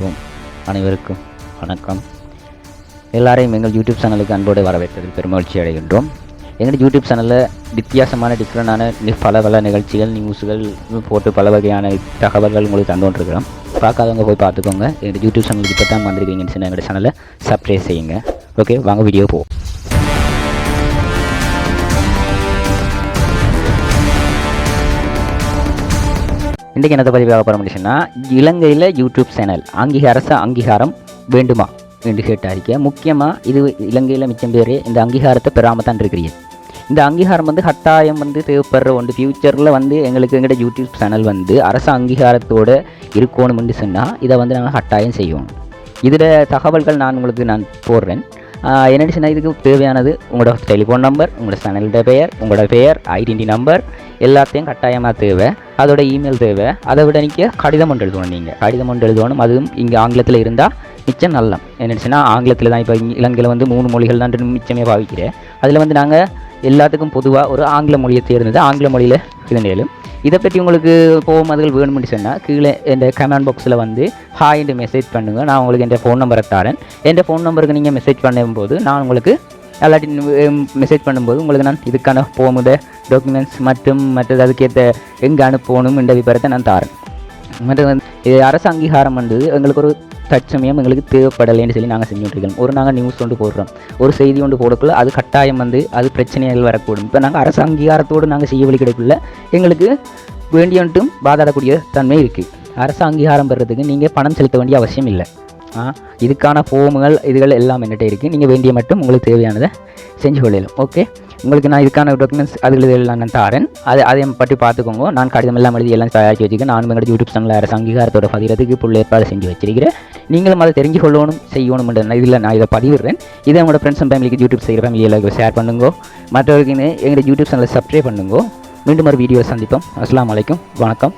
பேசுவோம் அனைவருக்கும் வணக்கம். எல்லாரையும் எங்கள் யூடியூப் சேனலுக்கு அன்போடு வரவேற்பதில் பெருமகிழ்ச்சி அடைகின்றோம். எங்கள் யூடியூப் சேனலில் வித்தியாசமான டிஃப்ரெண்டான பல பல நிகழ்ச்சிகள் நியூஸுகள் போட்டு பல வகையான தகவல்கள் உங்களுக்கு தந்து கொண்டிருக்கிறோம் பார்க்காதவங்க போய் பார்த்துக்கோங்க. எங்கள் யூடியூப் சேனலுக்கு இப்போ தான் வந்திருக்கீங்கன்னு சொன்னால் எங்கள் சேனலை சப்ஸ்கிரைப் செய்யுங்க. ஓகே வாங்க வீடியோ போவோம். இன்றைக்கி என்னத்தை பற்றி பார்க்க போகிற முடிச்சுன்னா இலங்கையில் யூடியூப் சேனல் அங்கீக அரச அங்கீகாரம் வேண்டுமா என்று கேட்டாரிக்க. முக்கியமாக இது இலங்கையில் மிச்சம் பேர் இந்த அங்கீகாரத்தை பெறாமல் தான் இருக்கிறீங்க இந்த அங்கீகாரம் வந்து கட்டாயம் வந்து தேவைப்படுற ஒன்று. ஃப்யூச்சரில் வந்து எங்களுக்கு எங்கள்கிட்ட யூடியூப் சேனல் வந்து அரச அங்கீகாரத்தோடு இருக்கணும்னு சொன்னால் இதை வந்து நாங்கள் கட்டாயம் செய்வோம் இதில் தகவல்கள் நான் உங்களுக்கு நான் போடுறேன். ஆஹ் என்னடி இதுக்கு தேவையானது? உங்களோட டெலிஃபோன் நம்பர் உங்களோட சேனலோட பெயர் உங்களோட பெயர் ஐடென்டி நம்பர் எல்லாத்தையும் கட்டாயமாக தேவை. அதோட இமெயில் தேவை. அதை விட நீங்கள் கடிதம் ஒன்று எழுதணும் நீங்கள் கடிதம் ஒன்று எழுதணும். அதுவும் இங்கே ஆங்கிலத்தில் இருந்தால் மிச்சம் நல்லம். என்னச்சுன்னா ஆங்கிலத்தில் தான் இப்போ இலங்கையில் வந்து மூணு மொழிகள் தான் மிச்சமே பாவிக்கிறேன். அதில் வந்து நாங்கள் எல்லாத்துக்கும் பொதுவாக ஒரு ஆங்கில மொழியை தேர்ந்தது ஆங்கில மொழியில் இது இதை பற்றி உங்களுக்கு போகும்போதுகள் வேணும்னு சொன்னால் கீழே இந்த கமெண்ட் பாக்ஸில் வந்து ஹாய்னு மெசேஜ் பண்ணுங்கள் நான் உங்களுக்கு என் ஃபோன் நம்பரை தரேன். என் ஃபோன் நம்பருக்கு நீங்கள் மெசேஜ் பண்ணும்போது நான் உங்களுக்கு எல்லாட்டி மெசேஜ் பண்ணும்போது உங்களுக்கு நான் இதுக்கான போமுத டாக்குமெண்ட்ஸ் மற்றும் மற்றது அதுக்கேற்ற எங்கே அனுப்பணும் என்ற விபரத்தை நான் தரேன். மற்ற இது அரசு அங்கீகாரம் வந்து எங்களுக்கு ஒரு தற்சமயம் எங்களுக்கு தேவைப்படலைன்னு சொல்லி நாங்கள் செஞ்சுட்ருக்கோம் ஒரு நாங்கள் நியூஸ் ஒன்று போடுறோம். ஒரு செய்தி ஒன்று போடக்குள்ள அது கட்டாயம் வந்து அது பிரச்சனைகள் வரக்கூடும். இப்போ நாங்கள் அரசு அங்கீகாரத்தோடு நாங்கள் செய்ய வழி கிடைக்கல எங்களுக்கு வந்துட்டும் பாதாடக்கூடிய தன்மை இருக்குது அரசு அங்கீகாரம் பெறதுக்கு நீங்கள் பணம் செலுத்த வேண்டிய அவசியம் இல்லை. இதுக்கான ஃபோமுகள் இதுகள் எல்லாம் என்கிட்ட இருக்குது நீங்கள் வேண்டிய மட்டும் உங்களுக்கு தேவையானதை செஞ்சு கொள்ளலாம் ஓகே உங்களுக்கு நான் இதுக்கான டாக்குமெண்ட்ஸ் அதில் இதெல்லாம் நான் தாரேன். அது அதையும் பற்றி பார்த்துக்கோங்க. நான் கடிதம் எல்லாம் எழுதி எல்லாம் தயாரித்து வச்சுக்கேன் நான் எங்களோட யூடியூப் சேனலில் அரசு அங்கீகாரத்தோட பதிகிறதுக்கு புள்ள ஏற்பாடு செஞ்சு வச்சிருக்கிறேன். நீங்களும் அதை தெரிஞ்சு கொள்ளணும் செய்யணும்ன்ற இதில் நான் இதை பதிவிடுறேன். இதை உங்களோட ஃப்ரெண்ட்ஸ் அண்ட் ஃபேமிலிக்கு யூடியூப் செய்கிற ஃபேமிலி எல்லாருக்கும் ஷேர் பண்ணுங்க. மற்றவர்களுக்கு எங்களோட யூடியூப் சேனலை சப்ஸ்கிரைப் பண்ணுங்க. மீண்டும் ஒரு வீடியோ சந்திப்போம். அஸ்லாம் வலைக்கும் வணக்கம்.